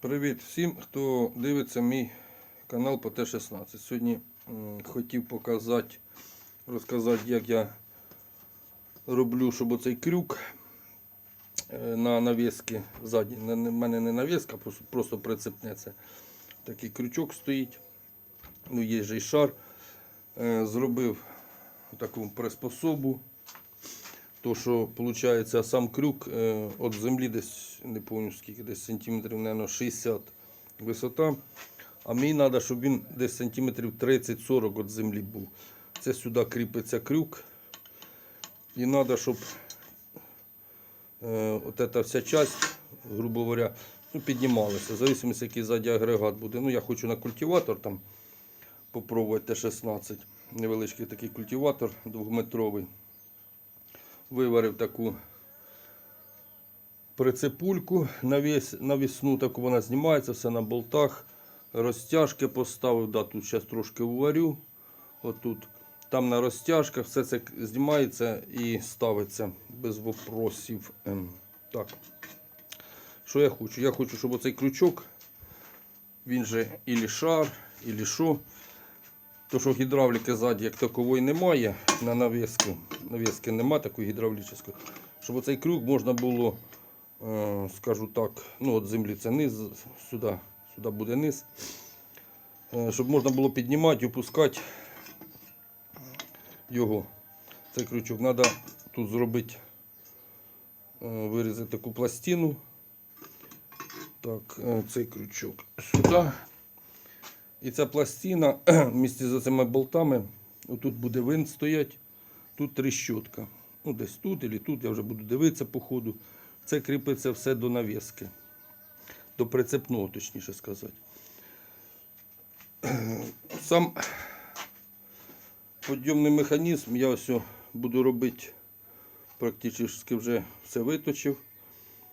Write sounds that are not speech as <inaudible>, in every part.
Привіт всім, хто дивиться мій канал по Т-16. Сьогодні хотів показати, розказати, як я роблю, щоб оцей крюк е, на навіски ззаді. Не- мене не навіска, просто, просто прицепне це. Такий крючок стоїть. Ну, є же й шар. Е, Зробив таку приспособу. То, що виходить, сам крюк е, від землі десь, не пам'ятаю скільки, десь сантиметрів, мабуть, 60 висота. А мені треба, щоб він десь сантиметрів 30-40 від землі був. Це сюди кріпиться крюк. І треба, щоб е, от ця вся часть, грубо говоря, ну, піднімалася. В зависимості, який ззаді агрегат буде. Ну, я хочу на культиватор там попробувати Т-16. Невеличкий такий культиватор двохметровий виварив таку прицепульку навіс, навісну, таку вона знімається, все на болтах. Розтяжки поставив, да, тут зараз трошки уварю. Отут. Там на розтяжках все це знімається і ставиться без вопросів. Ем, Так. Що я хочу? Я хочу, щоб оцей крючок, він же ілі шар, ілі що. То, що гідравліки ззаді як такової немає на навіски. Навіски немає такої гідравлічної. Щоб оцей крюк можна було, е, скажу так, ну от землі це низ, сюди, сюди буде низ. Е, щоб можна було піднімати опускати його. Цей крючок треба тут зробити, е, вирізати таку пластину. Так, цей крючок сюди. І ця пластина <clears throat> в місті за цими болтами, тут буде винт стоять, тут тріщотка. Ну, десь тут або тут, я вже буду дивитися по ходу. Це кріпиться все до навіски. До прицепного, точніше сказати. <clears throat> Сам підйомний механізм я ось буду робити, практично вже все виточив.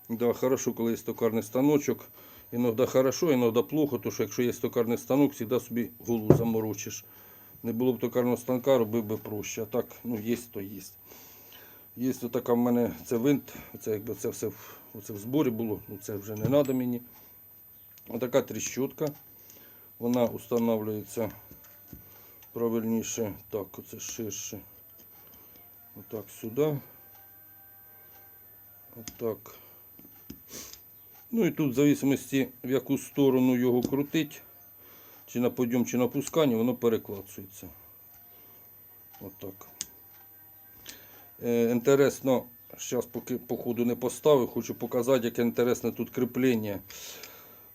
Да, хорошо, коли є токарний станочок. Іноді хорошо, іноді плохо, тому що якщо є токарний станок, завжди собі голову заморочиш. Не було б токарного станка, робив би проще. А так, ну, є, то є. Є така в мене це винт, це якби це все оце в зборі було, ну це вже не треба мені. Отака тріщотка. Вона встановлюється правильніше. Так, оце ширше. Отак сюди. Отак. Ну і тут, в зависимості, в яку сторону його крутить, чи на подйом, чи на пускання, воно переклацується. Отак. Е, інтересно, зараз поки по ходу не поставив, хочу показати, яке інтересне тут кріплення.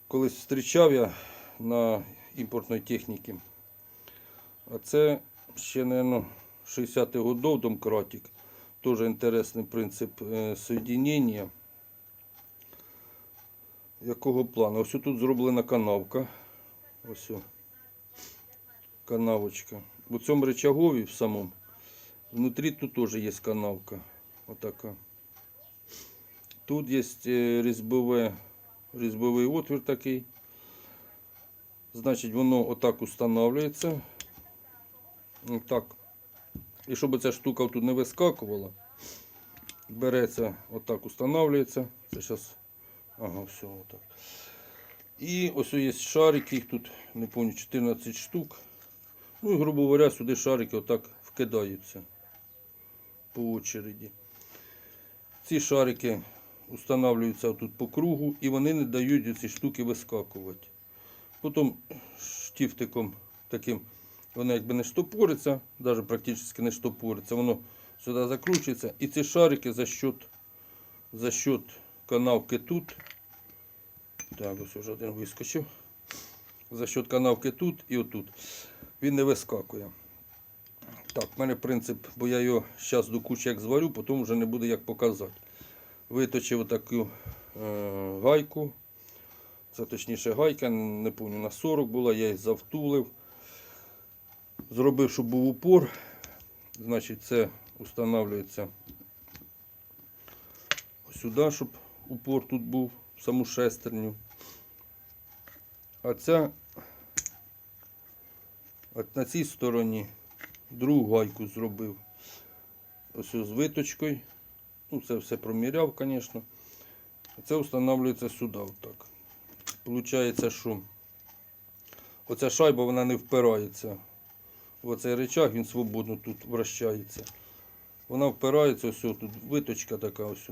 Колись зустрічав я на імпортної техніки. А це ще, мабуть, 60-х годов домкратик. Теж інтересний принцип е. Якого плану? Ось тут зроблена канавка. Ось. Канавочка. У цьому речагові в самому. Внутрі тут теж є канавка. Отака. Тут є е, різьбове, різьбовий отвір такий. Значить, воно отак устанавливається. Отак. І щоб ця штука тут не вискакувала, береться, отак устанавливається. Це зараз Ага, все отак. І ось є шарики, їх тут, не пам'ятаю, 14 штук. Ну і, грубо говоря, сюди шарики отак вкидаються по очереді. Ці шарики встановлюються тут по кругу і вони не дають ці штуки вискакувати. Потім штифтиком таким воно якби не штопориться, навіть практично не штопориться, воно сюди закручується. І ці шарики за счет, за счет канавки тут. Так, ось вже один вискочив. За счет канавки тут і отут. Він не вискакує. Так, в мене принцип, бо я його зараз до кучі як зварю, потім вже не буде як показати. Виточив таку е, гайку. Це точніше гайка, не пам'ятаю, на 40 була, я її завтулив. Зробив, щоб був упор. Значить, це встановлюється сюди, щоб упор тут був, в саму шестерню. А ця от на цій стороні другу гайку зробив. Ось з виточкою. Ну, це все проміряв, звісно. Це встановлюється сюди, отак. виходить, що оця шайба вона не впирається. Оцей речах він свободно тут вращається. Вона впирається, ось тут виточка така ось.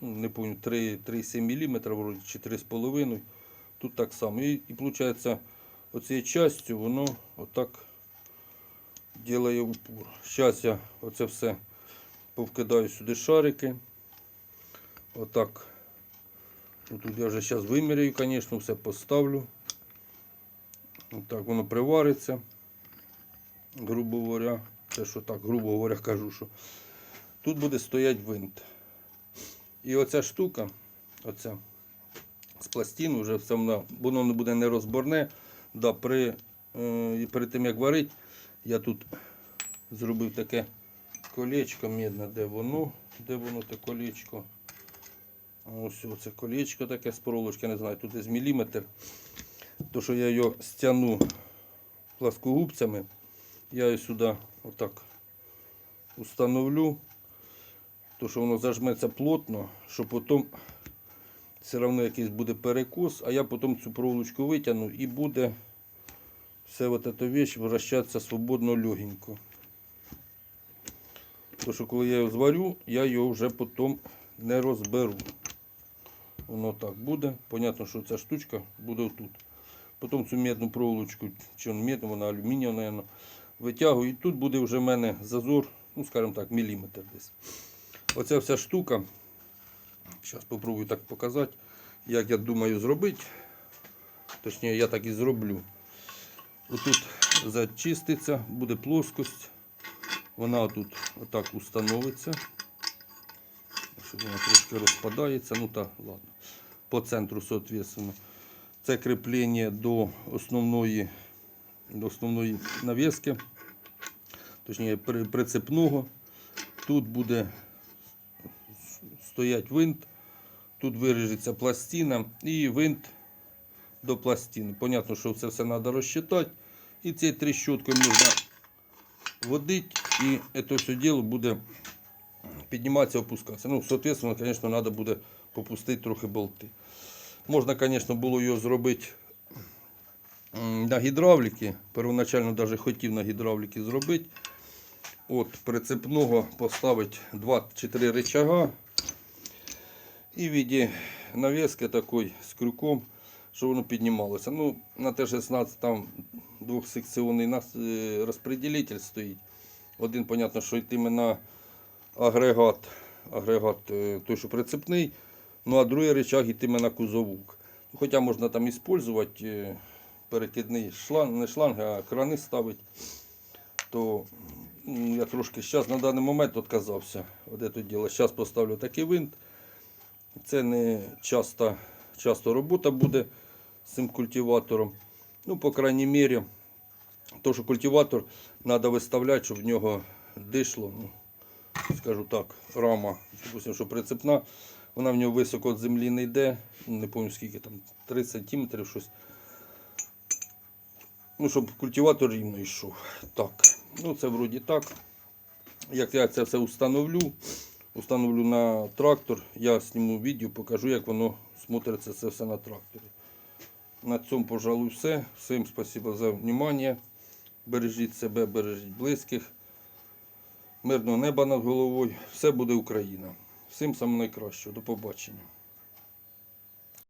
Ну, не пам'ятаю, 3,7 мм вроді, чи 3,5 Тут так само. І, і виходить, оцією частю воно отак ділає упор. Зараз я оце все повкидаю сюди шарики. Отак. Тут я вже зараз виміряю, звісно, все поставлю. Отак воно привариться. Грубо говоря. Це що так, грубо говоря, кажу, що тут буде стоять винт. І оця штука, оця з пластин, вже все вона, воно не буде не розборне. Да, при, е, перед тим як варить, я тут зробив таке колечко мідне, де воно, де воно те колечко. Ось оце колечко таке з проволочки, не знаю, тут десь міліметр. То, що я його стягну пласкогубцями, я його сюди отак установлю, то що воно зажметься плотно, що потім все одно якийсь буде перекос, а я потім цю проволочку витягну і буде все вот эта вещь вращатися свободно легенько. То що коли я його зварю, я його вже потім не розберу. Воно так буде. Понятно, що ця штучка буде тут. Потім цю медну проволочку, чи медна, вона алюмінієва, наверное, витягую. І тут буде вже в мене зазор, ну скажімо так, міліметр десь. Оця вся штука. Зараз спробую так показати, як я думаю зробити. Точніше, я так і зроблю. Отут зачиститься, буде плоскость. Вона тут отак установиться. Щоб вона трошки розпадається. Ну так, ладно. По центру, соответственно. Це кріплення до основної, до основної навіски, точніше прицепного. Тут буде стоять винт, тут виріжеться пластина і винт до пластини. Понятно, що це все треба розчитати. І цією тріщоткою можна водити, і це все діло буде підніматися, опускатися. Ну, соответственно, звісно, треба буде попустити трохи болти. Можна, звісно, було його зробити на гідравліки. Первоначально навіть хотів на гідравліки зробити. От прицепного поставити 2 чи 3 рычага. І в віді навіски такої з крюком, щоб воно піднімалося. Ну, на Т-16 там двохсекціонний е, розпределитель стоїть. Один, понятно, що йтиме на агрегат, агрегат е, той, що прицепний, ну а другий рычаг йтиме на кузовук. Хоча можна там використовувати е, перекидний шланг, не шланг, а крани ставити. То я трошки зараз на даний момент відказався. От це діло. Зараз поставлю такий винт. Це не часто, часто робота буде з цим культиватором. Ну, по крайній мірі, то, що культиватор треба виставляти, щоб в нього дишло. Ну, скажу так, рама, допустим, що прицепна, вона в нього високо від землі не йде. Не пам'ятаю скільки там, 3 см щось. Ну, щоб культиватор рівно йшов. Так, ну це вроді так. Як я це все установлю, установлю на трактор, я зніму відео, покажу, як воно смотриться це все на тракторі. На цьому, пожалуй, все. Всім спасибо за внимання. Бережіть себе, бережіть близьких. Мирного неба над головою. Все буде Україна. Всім самого найкращого. До побачення.